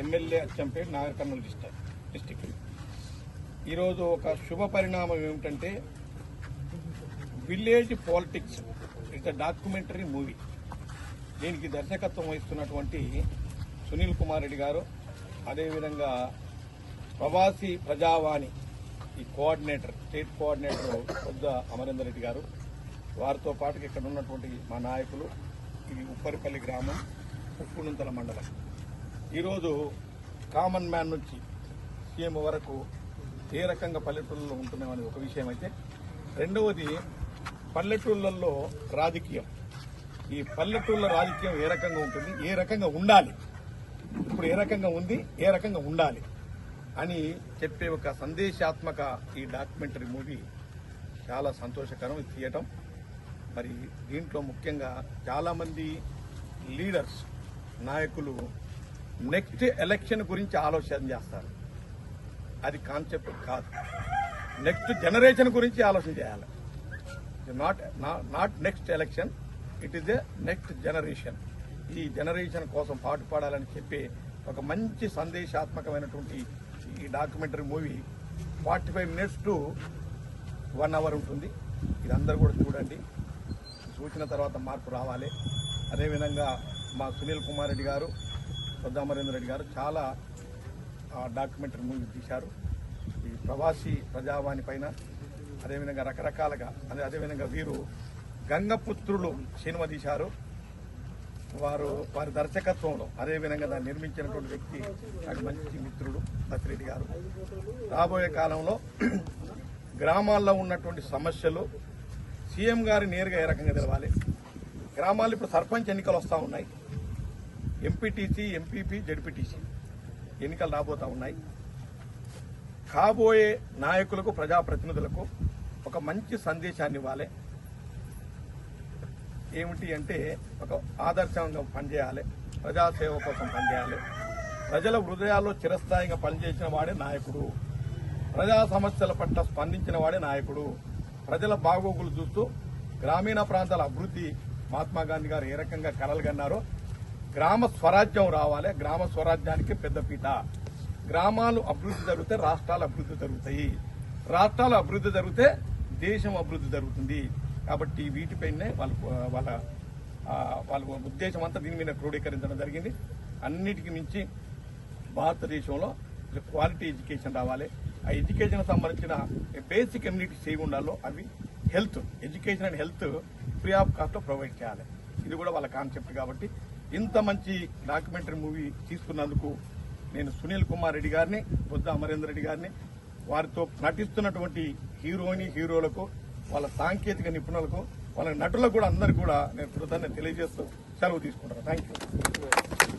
MLA Achampet Nagar Kurnool district district ఈరోజు ఒక శుభ పరిణామం ఏమిటంటే village politics it's documentary movie. దీనికి దర్శకత్వం వహిస్తున్నటువంటి సునీల్ కుమార్ రెడ్డి గారు అదేవిధంగా ప్రవాసీ ప్రజావాణి ఈ కోఆర్డినేటర్ స్టేట్ కోఆర్డినేటర్ వద్ద అమరేందర్ రెడ్డి గారు. వారితో పాటు ఇక్కడ ఉన్నటువంటి మా నాయకులు ఇది ఉప్పరిపల్లి గ్రామం ఉప్పునుంతల మండలం. ఈరోజు కామన్ మ్యాన్ నుంచి సీఎం వరకు ఏ రకంగా పల్లెటూళ్ళలో ఉంటున్నామని ఒక విషయం అయితే రెండవది పల్లెటూళ్ళల్లో రాజకీయం. ఈ పల్లెటూళ్ళ రాజకీయం ఏ రకంగా ఉంటుంది ఏ రకంగా ఉండాలి ఇప్పుడు ఏ రకంగా ఉంది ఏ రకంగా ఉండాలి అని చెప్పే ఒక సందేశాత్మక ఈ డాక్యుమెంటరీ మూవీ చాలా సంతోషకరం. ఇది తీయటం. మరి దీంట్లో ముఖ్యంగా చాలామంది లీడర్స్ నాయకులు నెక్స్ట్ ఎలక్షన్ గురించి ఆలోచన చేస్తారు. అది కాన్సెప్ట్ కాదు. నెక్స్ట్ జనరేషన్ గురించి ఆలోచన చేయాలి. Not not next election it is a next generation ఈ జనరేషన్ కోసం పాటుపడాలని చెప్పి ఒక మంచి సందేశాత్మకమైనటువంటి ఈ documentary movie forty five minutes to one hour ఉంటుంది. ఇది అందరూ కూడా చూడండి. చూసిన తర్వాత మార్పు రావాలి. అదేవిధంగా మా సునీల్ కుమార్ రెడ్డి గారు సొద్దామరేంద్ర రెడ్డి గారు చాలా డాక్యుమెంటరీ మూవీ తీశారు. ఈ ప్రవాసీ ప్రజావాణి పైన అదేవిధంగా రకరకాలుగా అదే అదేవిధంగా వీరు గంగపుత్రులు సినిమా తీశారు. వారు వారి దర్శకత్వంలో అదేవిధంగా దాన్ని నిర్మించినటువంటి వ్యక్తి నాకు మంచి మిత్రుడు దత్తిరెడ్డి గారు. రాబోయే కాలంలో గ్రామాల్లో ఉన్నటువంటి సమస్యలు సీఎం గారి నేరుగా ఏ రకంగా తెలవాలి? గ్రామాల్లో ఇప్పుడు సర్పంచ్ ఎన్నికలు వస్తూ ఉన్నాయి. ఎంపీటీసీ ఎంపీపీ జడ్పీటీసీ ఎన్నికలు రాబోతా ఉన్నాయి. కాబోయే నాయకులకు ప్రజాప్రతినిధులకు ఒక మంచి సందేశాన్ని ఇవ్వాలి. ఏమిటి అంటే ఒక ఆదర్శంగా పనిచేయాలి. ప్రజాసేవ కోసం పనిచేయాలి. ప్రజల హృదయాల్లో చిరస్థాయిగా పనిచేసిన వాడే నాయకుడు. ప్రజా సమస్యల పట్ల స్పందించిన వాడే నాయకుడు. ప్రజల బాగోగులు చూస్తూ గ్రామీణ ప్రాంతాల అభివృద్ధి మహాత్మా గాంధీ గారు ఏ రకంగా కలలుగన్నారో గ్రామ స్వరాజ్యం రావాలి గ్రామ స్వరాజ్యానికి పెద్దపీట గ్రామాలు అభివృద్ధి జరిగితే రాష్ట్రాలు అభివృద్ధి జరుగుతాయి. రాష్ట్రాలు అభివృద్ధి జరిగితే దేశం అభివృద్ధి జరుగుతుంది. కాబట్టి వీటిపైనే వాళ్ళ వాళ్ళ వాళ్ళ ఉద్దేశం అంతా దీని మీద క్రోడీకరించడం జరిగింది. అన్నిటికీ మించి భారతదేశంలో క్వాలిటీ ఎడ్యుకేషన్ రావాలి. ఆ ఎడ్యుకేషన్ సంబంధించిన బేసిక్ కమ్యూనిటీస్ ఏవి ఉండాలో అవి health education and health free of కాస్ట్లో ప్రొవైడ్ చేయాలి. ఇది కూడా వాళ్ళ కాన్సెప్ట్ కాబట్టి ఇంత మంచి డాక్యుమెంటరీ మూవీ తీసుకున్నందుకు నేను సునీల్ కుమార్ రెడ్డి గారిని బుద్ధ అమరేందర్ రెడ్డి గారిని వారితో నటిస్తున్నటువంటి హీరోని హీరోలకు వాళ్ళ సాంకేతిక నిపుణులకు వాళ్ళ నటులకు కూడా అందరికీ కూడా నేను కృతజ్ఞత తెలియజేస్తూ సెలవు తీసుకుంటాను థ్యాంక్ యూ